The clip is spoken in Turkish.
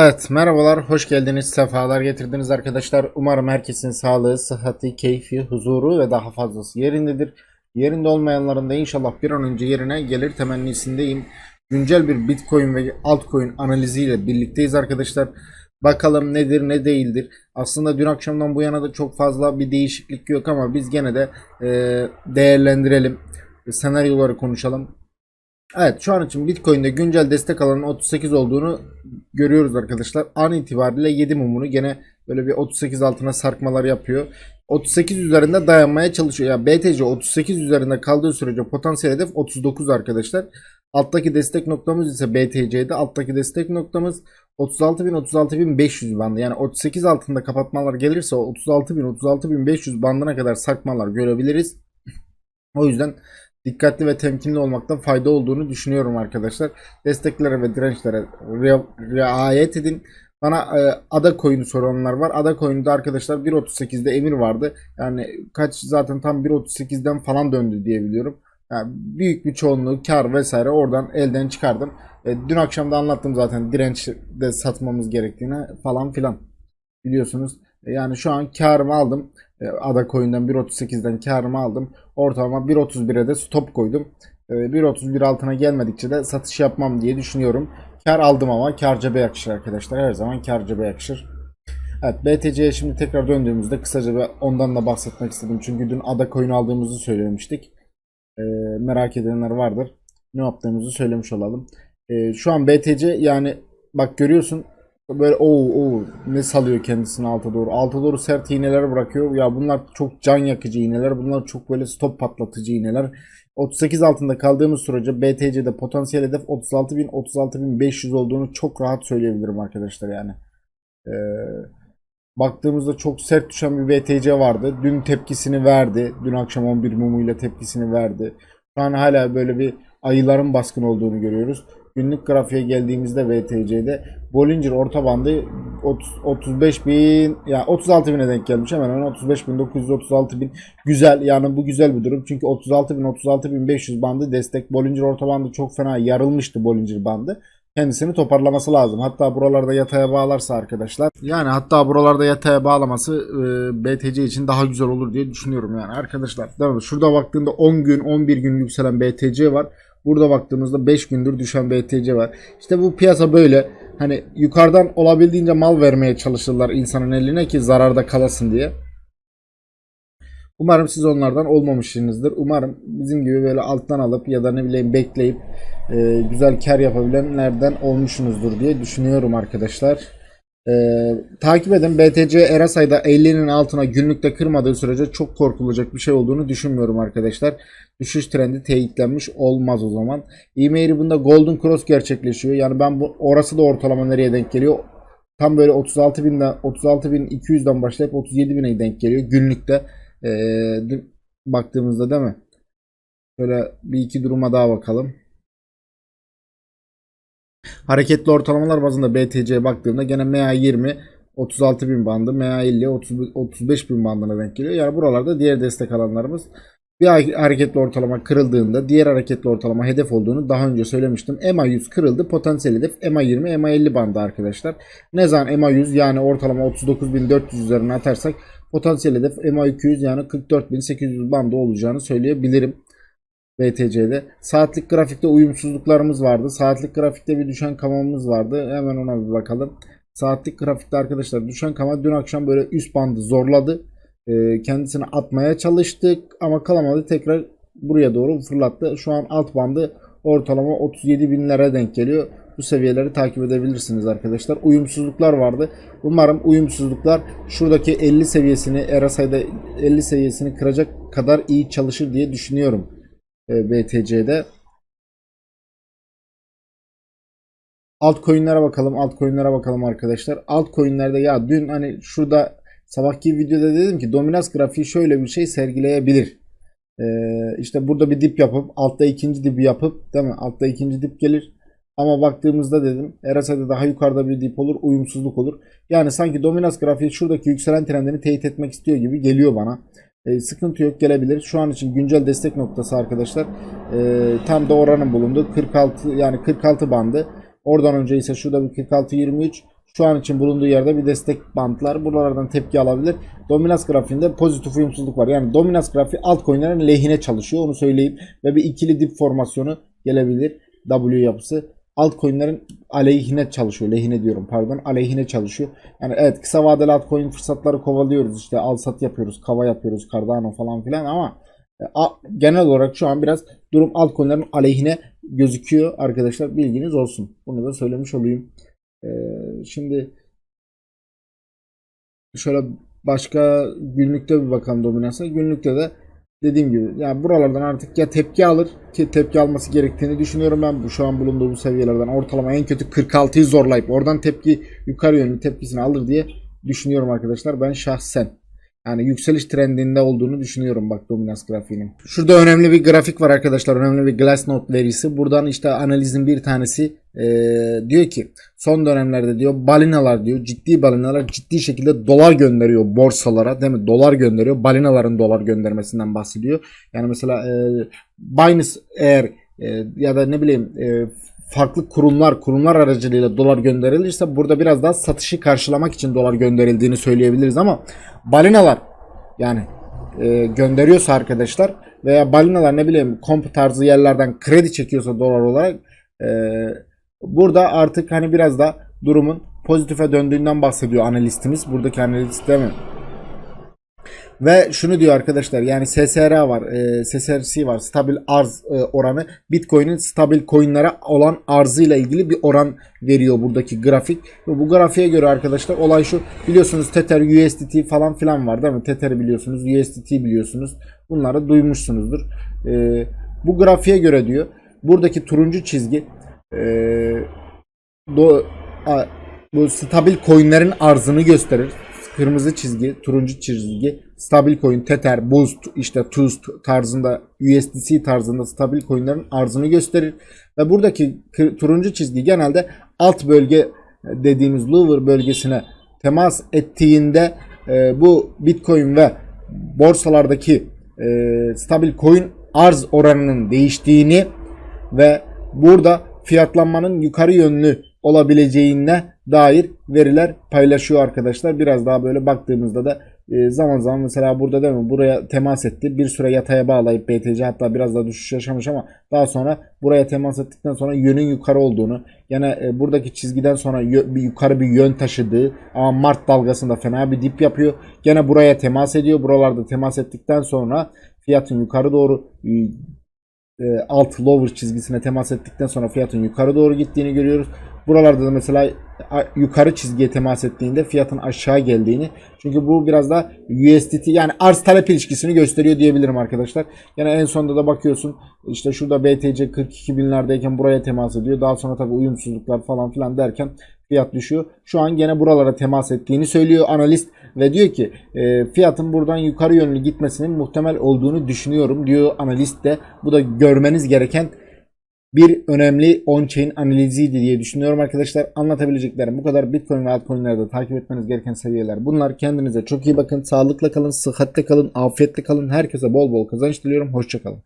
Evet, merhabalar, hoş geldiniz, sefalar getirdiniz arkadaşlar. Umarım herkesin sağlığı, sıhhati, keyfi, huzuru ve daha fazlası yerindedir. Yerinde olmayanların da inşallah bir an önce yerine gelir temennisindeyim. Güncel bir Bitcoin ve altcoin analiziyle birlikteyiz arkadaşlar. Bakalım nedir ne değildir. Aslında dün akşamdan bu yana da çok fazla bir değişiklik yok ama biz gene de e, değerlendirelim. Senaryoları konuşalım. Evet şu an için Bitcoin'de güncel destek alanın 38 olduğunu görüyoruz arkadaşlar. An itibariyle 7 mumunu gene böyle bir 38 altına sarkmalar yapıyor. 38 üzerinde dayanmaya çalışıyor. Yani BTC 38 üzerinde kaldığı sürece potansiyel hedef 39 arkadaşlar. Alttaki destek noktamız ise BTC'de. Alttaki destek noktamız 36.000 36.500 bandı. Yani 38 altında kapatmalar gelirse 36.000 36.500 bandına kadar sarkmalar görebiliriz. O yüzden dikkatli ve temkinli olmakta fayda olduğunu düşünüyorum arkadaşlar. Desteklere ve dirençlere ria- riayet edin. Bana e, ada coin'i soranlar var. Ada coin'de arkadaşlar 1.38'de emir vardı. Yani kaç zaten tam 1.38'den falan döndü diye biliyorum. Yani büyük bir çoğunluğu kar vesaire oradan elden çıkardım. E, dün akşam da anlattım zaten dirençte satmamız gerektiğini falan filan. Biliyorsunuz. E, yani şu an karımı aldım. E, Ada coin'den 1.38'den karımı aldım. Ortalama 1.31'e de stop koydum. E, 1.31 altına gelmedikçe de satış yapmam diye düşünüyorum. Kar aldım ama kar cebe yakışır arkadaşlar. Her zaman kar cebe yakışır. Evet BTC'ye şimdi tekrar döndüğümüzde kısaca ondan da bahsetmek istedim. Çünkü dün Ada coin aldığımızı söylemiştik. E, merak edenler vardır. Ne yaptığımızı söylemiş olalım. E, şu an BTC yani bak görüyorsun böyle o o ne salıyor kendisini alta doğru. Alta doğru sert iğneler bırakıyor. Ya bunlar çok can yakıcı iğneler. Bunlar çok böyle stop patlatıcı iğneler. 38 altında kaldığımız sürece BTC'de potansiyel hedef 36.000 36.500 olduğunu çok rahat söyleyebilirim arkadaşlar yani. Ee, baktığımızda çok sert düşen bir BTC vardı. Dün tepkisini verdi. Dün akşam 11 mumuyla tepkisini verdi. Şu an hala böyle bir ayıların baskın olduğunu görüyoruz. Günlük grafiğe geldiğimizde BTC'de Bollinger orta bandı 30, 35 bin ya 36 bine denk gelmiş hemen hemen 35 bin 936 bin güzel yani bu güzel bir durum çünkü 36 bin 36 bin 500 bandı destek Bollinger orta bandı çok fena yarılmıştı Bollinger bandı kendisini toparlaması lazım. Hatta buralarda yataya bağlarsa arkadaşlar. Yani hatta buralarda yataya bağlaması e, BTC için daha güzel olur diye düşünüyorum yani arkadaşlar. Şurada baktığında 10 gün 11 gün yükselen BTC var. Burada baktığımızda 5 gündür düşen BTC var. İşte bu piyasa böyle. Hani yukarıdan olabildiğince mal vermeye çalışırlar insanın eline ki zararda kalasın diye. Umarım siz onlardan olmamışsınızdır. Umarım bizim gibi böyle alttan alıp ya da ne bileyim bekleyip e, güzel kar yapabilenlerden olmuşsunuzdur diye düşünüyorum arkadaşlar. E, takip edin. BTC Erasay'da 50'nin altına günlükte kırmadığı sürece çok korkulacak bir şey olduğunu düşünmüyorum arkadaşlar. Düşüş trendi teyitlenmiş olmaz o zaman. E-mail bunda Golden Cross gerçekleşiyor. Yani ben bu orası da ortalama nereye denk geliyor? Tam böyle 36 binden 36 bin 200'den başlayıp 37 bine denk geliyor günlükte. E, dün baktığımızda değil mi? Şöyle bir iki duruma daha bakalım. Hareketli ortalamalar bazında BTC'ye baktığımda gene MA20 36 bin bandı, MA50 30, 35 bin bandına denk geliyor. Yani buralarda diğer destek alanlarımız bir hareketli ortalama kırıldığında diğer hareketli ortalama hedef olduğunu daha önce söylemiştim. MA100 kırıldı. Potansiyel hedef MA20, MA50 bandı arkadaşlar. Ne zaman MA100 yani ortalama 39.400 üzerine atarsak potansiyel hedef MA200 yani 44.800 bandı olacağını söyleyebilirim. BTC'de. Saatlik grafikte uyumsuzluklarımız vardı. Saatlik grafikte bir düşen kamamız vardı. Hemen ona bir bakalım. Saatlik grafikte arkadaşlar düşen kama dün akşam böyle üst bandı zorladı. Ee, kendisini atmaya çalıştık ama kalamadı. Tekrar buraya doğru fırlattı. Şu an alt bandı ortalama 37 binlere denk geliyor. Bu seviyeleri takip edebilirsiniz arkadaşlar. Uyumsuzluklar vardı. Umarım uyumsuzluklar şuradaki 50 seviyesini Erasay'da 50 seviyesini kıracak kadar iyi çalışır diye düşünüyorum. E, BTC'de. Altcoin'lere bakalım. Altcoin'lere bakalım arkadaşlar. Altcoin'lerde ya dün hani şurada sabahki videoda dedim ki dominans grafiği şöyle bir şey sergileyebilir. Ee, işte burada bir dip yapıp altta ikinci dibi yapıp değil mi? Altta ikinci dip gelir. Ama baktığımızda dedim RSI'de daha yukarıda bir dip olur, uyumsuzluk olur. Yani sanki dominans grafiği şuradaki yükselen trendini teyit etmek istiyor gibi geliyor bana. E, sıkıntı yok gelebilir. Şu an için güncel destek noktası arkadaşlar. E, tam da oranın bulunduğu 46 yani 46 bandı. Oradan önce ise şurada bir 46 23 Şu an için bulunduğu yerde bir destek bantlar. Buralardan tepki alabilir. Dominans grafiğinde pozitif uyumsuzluk var. Yani dominans grafiği altcoin'lerin lehine çalışıyor. Onu söyleyeyim. Ve bir ikili dip formasyonu gelebilir. W yapısı altcoin'lerin aleyhine çalışıyor. Lehine diyorum pardon. Aleyhine çalışıyor. Yani evet kısa vadeli altcoin fırsatları kovalıyoruz. İşte al sat yapıyoruz. Kava yapıyoruz. Cardano falan filan ama e, genel olarak şu an biraz durum altcoin'lerin aleyhine gözüküyor arkadaşlar. Bilginiz olsun. Bunu da söylemiş olayım. Ee, şimdi şöyle başka günlükte bir bakalım dominansa. Günlükte de dediğim gibi yani buralardan artık ya tepki alır ki tepki alması gerektiğini düşünüyorum ben bu şu an bulunduğu bu seviyelerden ortalama en kötü 46'yı zorlayıp oradan tepki yukarı yönlü tepkisini alır diye düşünüyorum arkadaşlar ben şahsen. Yani yükseliş trendinde olduğunu düşünüyorum bak dominans grafiğinin. Şurada önemli bir grafik var arkadaşlar. Önemli bir Glassnode verisi. Buradan işte analizin bir tanesi eee, diyor ki son dönemlerde diyor balinalar diyor ciddi balinalar ciddi şekilde dolar gönderiyor borsalara değil mi? Dolar gönderiyor. Balinaların dolar göndermesinden bahsediyor. Yani mesela eee Binance eğer eee, ya da ne bileyim eee, farklı kurumlar kurumlar aracılığıyla dolar gönderilirse burada biraz daha satışı karşılamak için dolar gönderildiğini söyleyebiliriz ama balinalar yani e, gönderiyorsa arkadaşlar veya balinalar ne bileyim komp tarzı yerlerden kredi çekiyorsa dolar olarak e, burada artık hani biraz da durumun pozitife döndüğünden bahsediyor analistimiz. Buradaki analist değil mi? Ve şunu diyor arkadaşlar yani SSR var, e, SSRC var, stabil arz e, oranı. Bitcoin'in stabil coin'lere olan arzıyla ilgili bir oran veriyor buradaki grafik. Ve bu grafiğe göre arkadaşlar olay şu. Biliyorsunuz Tether, USDT falan filan var değil mi? Tether'i biliyorsunuz, USDT biliyorsunuz. Bunları duymuşsunuzdur. E, bu grafiğe göre diyor. Buradaki turuncu çizgi e, do, a- bu stabil coinlerin arzını gösterir. Kırmızı çizgi, turuncu çizgi, stabil coin, Tether, Boost, işte Toost tarzında, USDC tarzında stabil coinlerin arzını gösterir. Ve buradaki turuncu çizgi genelde alt bölge dediğimiz lower bölgesine temas ettiğinde e, bu Bitcoin ve borsalardaki e, stabil coin arz oranının değiştiğini ve burada fiyatlanmanın yukarı yönlü olabileceğine dair veriler paylaşıyor arkadaşlar. Biraz daha böyle baktığımızda da e, zaman zaman mesela burada değil mi buraya temas etti. Bir süre yataya bağlayıp BTC hatta biraz daha düşüş yaşamış ama daha sonra buraya temas ettikten sonra yönün yukarı olduğunu yani e, buradaki çizgiden sonra bir yukarı bir yön taşıdığı ama Mart dalgasında fena bir dip yapıyor. Gene buraya temas ediyor. Buralarda temas ettikten sonra fiyatın yukarı doğru alt lower çizgisine temas ettikten sonra fiyatın yukarı doğru gittiğini görüyoruz. Buralarda da mesela yukarı çizgiye temas ettiğinde fiyatın aşağı geldiğini. Çünkü bu biraz da USDT yani arz talep ilişkisini gösteriyor diyebilirim arkadaşlar. Yani en sonunda da bakıyorsun işte şurada BTC 42 binlerdeyken buraya temas ediyor. Daha sonra tabii uyumsuzluklar falan filan derken fiyat düşüyor. Şu an gene buralara temas ettiğini söylüyor analist ve diyor ki e, fiyatın buradan yukarı yönlü gitmesinin muhtemel olduğunu düşünüyorum diyor analist de. Bu da görmeniz gereken bir önemli on-chain analiziydi diye düşünüyorum arkadaşlar. Anlatabileceklerim bu kadar. Bitcoin ve altcoin'lerde takip etmeniz gereken seviyeler. Bunlar kendinize çok iyi bakın. Sağlıkla kalın, sıhhatle kalın, afiyetle kalın. Herkese bol bol kazanç diliyorum. Hoşçakalın.